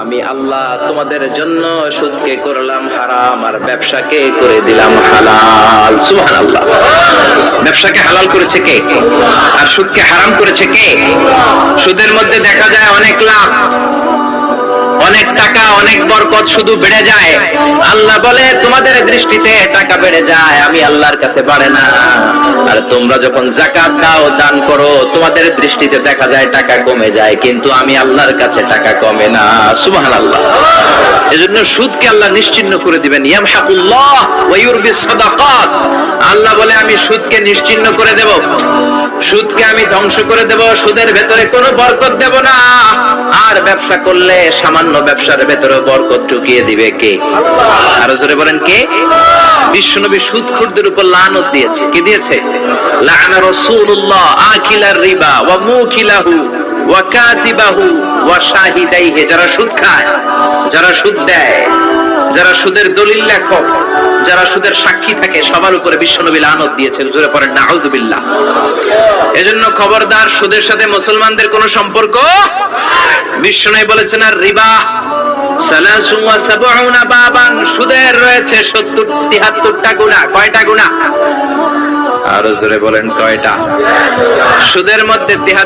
আমি আল্লাহ তোমাদের জন্য সুদকে করলাম হারাম, আর ব্যবসাকে করে দিলাম হালাল। সুবহানাল্লাহ। ব্যবসাকে হালাল করেছে কে? আর সুদকে হারাম করেছে কে? সুদের মধ্যে দেখা যায় অনেক লাভ। অনেক টাকা, অনেক বরকত শুধু বেড়ে যায়। আল্লাহ বলে, তোমাদের দৃষ্টিতে টাকা বেড়ে যায়, আমি আল্লাহর কাছে বাড়ে না। আর তোমরা যখন জাকাত দাও, দান করো, তোমাদের দৃষ্টিতে দেখা যায় টাকা কমে যায়, কিন্তু আমি আল্লাহর কাছে টাকা কমে না। সুবহানাল্লাহ। এজন্য সুদকে আল্লাহ নিশ্চিহ্ন করে দিবেন। ইয়ামহাকুল্লাহ ওয়া ইউরবিস সাদাকাত। আল্লাহ বলে, আমি সুদকে নিশ্চিহ্ন করে দেব। সুদকে আমি ধ্বংস করে দেব। সুদের ভেতরে কোনো বরকত দেব না। ব্যবসা করলে সামান্য ব্যবসার ভেতরে বরকত ঢুকিয়ে দিবে কে? আরও জোরে বলেন কে? বিশ্বনবী সুদখোরদের উপর লানত দিয়েছে। কি দিয়েছে? লানা রাসূলুল্লাহ আকিলার রিবা ওয়া মুকিলাহু ওয়া কাতিবাহু ওয়া শাহিদাইহি। যারা সুদ খায়, যারা সুদ দেয়, যারা সুদের দলিল লেখক যারা সুদের সাক্ষী থাকে, সবার উপরে বিশ্বনবী লানত দিয়েছেন। জোরে পড়েন নাউযুবিল্লাহ এজন্য খবরদার, সুদের সাথে মুসলমানদের কোনো সম্পর্ক বিশ্বনবী বলেছেন, আর রিবা বাবান। সুদের রয়েছে 70 73টা গুনাহ কয়টা গুনাহ আরও জোরে বলেন, কয়টা? সুদের মধ্যে 73